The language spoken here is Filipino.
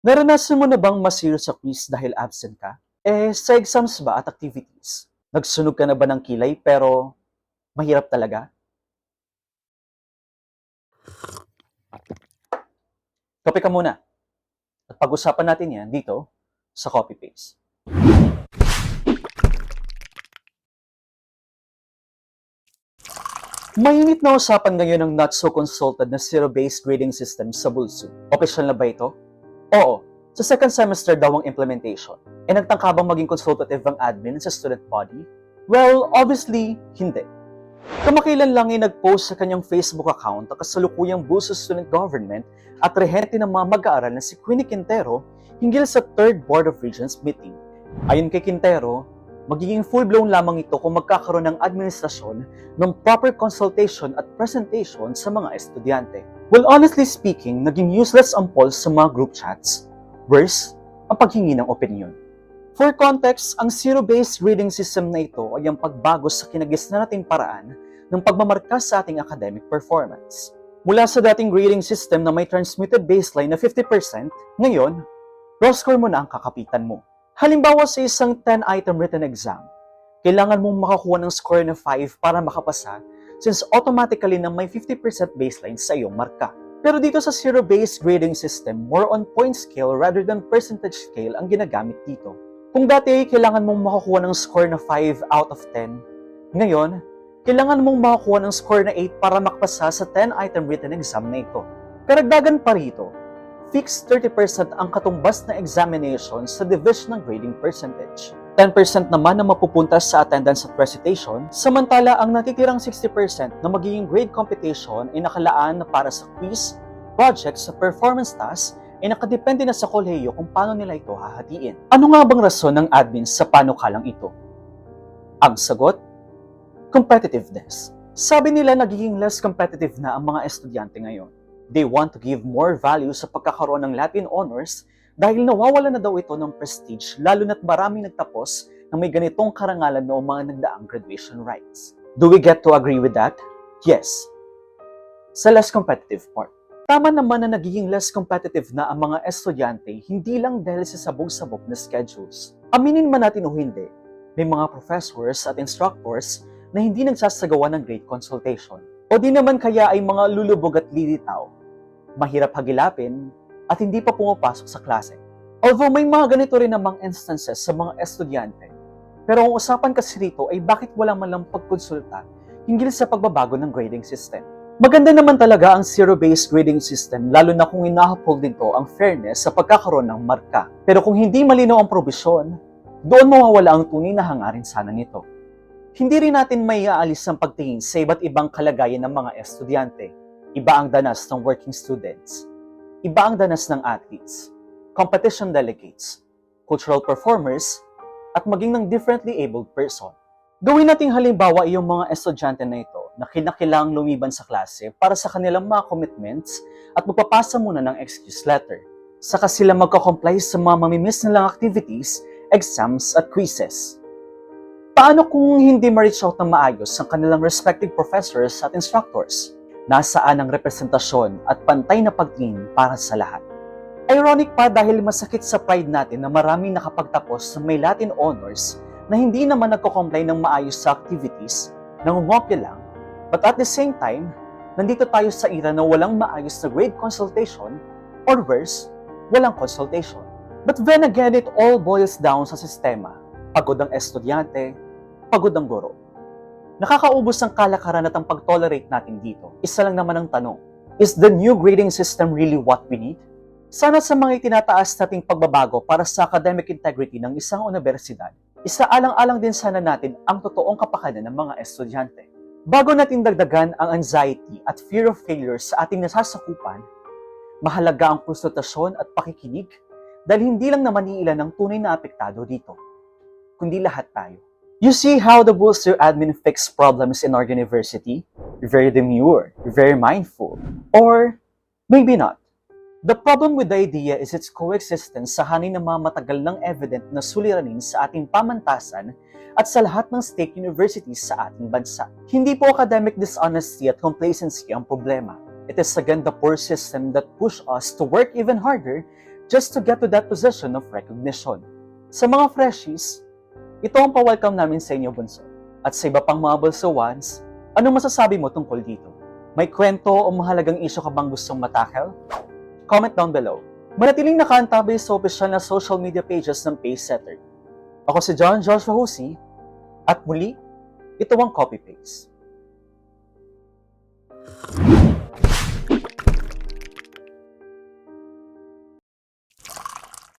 Naranasan mo na bang masiro sa quiz dahil absent ka? Eh, sa exams ba at activities? Nagsunog ka na ba ng kilay pero mahirap talaga? Kape ka muna. At pag-usapan natin yan dito sa Copy Paste. Mainit na usapan ngayon ng not so consulted na zero-based grading system sa Bulsu. Official na ba ito? Oo, sa second semester daw ang implementation. E nagtangka maging consultative ang admin sa student body? Well, obviously, hindi. Kamakailan lang ay nag-post sa kanyang Facebook account ang kasalukuyang Bulsu Student Government at rehente ng mga mag-aaral na si Queenie Quintero hinggil sa Third Board of Regents meeting. Ayon kay Quintero, magiging full-blown lamang ito kung magkakaroon ng administrasyon ng proper consultation at presentation sa mga estudyante. Well, honestly speaking, naging useless ang polls sa mga group chats. Worse, ang paghingi ng opinion. For context, ang zero-based grading system na ito ay ang pagbago sa kinagisna nating paraan ng pagmamarka sa ating academic performance. Mula sa dating grading system na may transmitted baseline na 50%, ngayon, raw score mo na ang kakapitan mo. Halimbawa sa isang 10-item written exam, kailangan mong makakuha ng score na 5 para makapasa since automatically na may 50% baseline sa iyong marka. Pero dito sa zero-based grading system, more on point scale rather than percentage scale ang ginagamit dito. Kung dati kailangan mong makakuha ng score na 5 out of 10, ngayon, kailangan mong makakuha ng score na 8 para makapasa sa 10-item written exam na ito. Karagdagan pa rito, fixed 30% ang katumbas na examination sa division ng grading percentage. 10% naman na mapupunta sa attendance at recitation, samantala ang natitirang 60% na magiging grade competition ay nakalaan na para sa quiz, projects, sa performance tasks, ay nakadepende na sa kolehiyo kung paano nila ito hahatiin. Ano nga bang rason ng admin sa panukalang ito? Ang sagot, competitiveness. Sabi nila nagiging less competitive na ang mga estudyante ngayon. They want to give more value sa pagkakaroon ng Latin honors dahil nawawala na daw ito ng prestige lalo na't maraming nagtapos na may ganitong karangalan noong mga nagdaang graduation rites. Do we get to agree with that? Yes. Sa less competitive part. Tama naman na nagiging less competitive na ang mga estudyante hindi lang dahil sa sabog-sabog na schedules. Aminin man natin o hindi, may mga professors at instructors na hindi nagsasagawa ng grade consultation. O di naman kaya ay mga lulubog at lilitaw, mahirap hagilapin, at hindi pa pumapasok sa klase. Although may mga ganito rin namang instances sa mga estudyante, pero ang usapan kasi rito ay bakit wala man lang pagkonsulta hinggil sa pagbabago ng grading system. Maganda naman talaga ang zero-based grading system lalo na kung inahapol dito ang fairness sa pagkakaroon ng marka. Pero kung hindi malinaw ang probisyon, doon mawawala ang tunay na hangarin sana nito. Hindi rin natin may aalis ang pagtingin sa iba't ibang kalagayan ng mga estudyante. Iba ang danas ng working students. Iba ang danas ng athletes, competition delegates, cultural performers, at maging ng differently abled person. Gawin nating halimbawa yung mga estudyante na ito na kinakilang lumiban sa klase para sa kanilang mga commitments at magpapasa muna ng excuse letter. Saka sila magkakomply sa mga mamimiss nilang activities, exams at quizzes. Paano kung hindi ma-reach out ng maayos ang kanilang respective professors at instructors? Nasaan ang representasyon at pantay na pagtingin para sa lahat? Ironic pa dahil masakit sa pride natin na maraming nakapagtapos sa may Latin honors na hindi naman nagko-comply ng maayos sa activities, nangungopya lang, but at the same time, nandito tayo sa era na walang maayos na grade consultation or worse, walang consultation. But then again, it all boils down sa sistema. Pagod ang estudyante, pagod ang guro. Nakakaubos ang kalakaran at ang pag-tolerate natin dito. Isa lang naman ang tanong, is the new grading system really what we need? Sana sa mga itinataas nating pagbabago para sa academic integrity ng isang universidad, isaalang-alang din sana natin ang totoong kapakanan ng mga estudyante. Bago natin dagdagan ang anxiety at fear of failure sa ating nasasakupan, mahalaga ang konsultasyon at pakikinig dahil hindi lang naman iilan ang tunay na apektado dito, kundi lahat tayo. You see how the booster admin fix problems in our university? Very demure, very mindful, or maybe not. The problem with the idea is its coexistence sa hanin ng mga matagal ng evident na suliranin sa ating pamantasan at sa lahat ng state universities sa ating bansa. Hindi po academic dishonesty at complacency ang problema. It is again the poor system that push us to work even harder just to get to that position of recognition. Sa mga freshies, ito ang pa-welcome namin sa inyo, Bunso. At sa iba pang mga Bulso ones, anong masasabi mo tungkol dito? May kwento o mahalagang isyo ka bang gustong matakel? Comment down below. Manatiling nakaantabay sa opisyal na social media pages ng Pacesetter. Ako si John Joshua Husi, at muli, ito ang Copy Paste.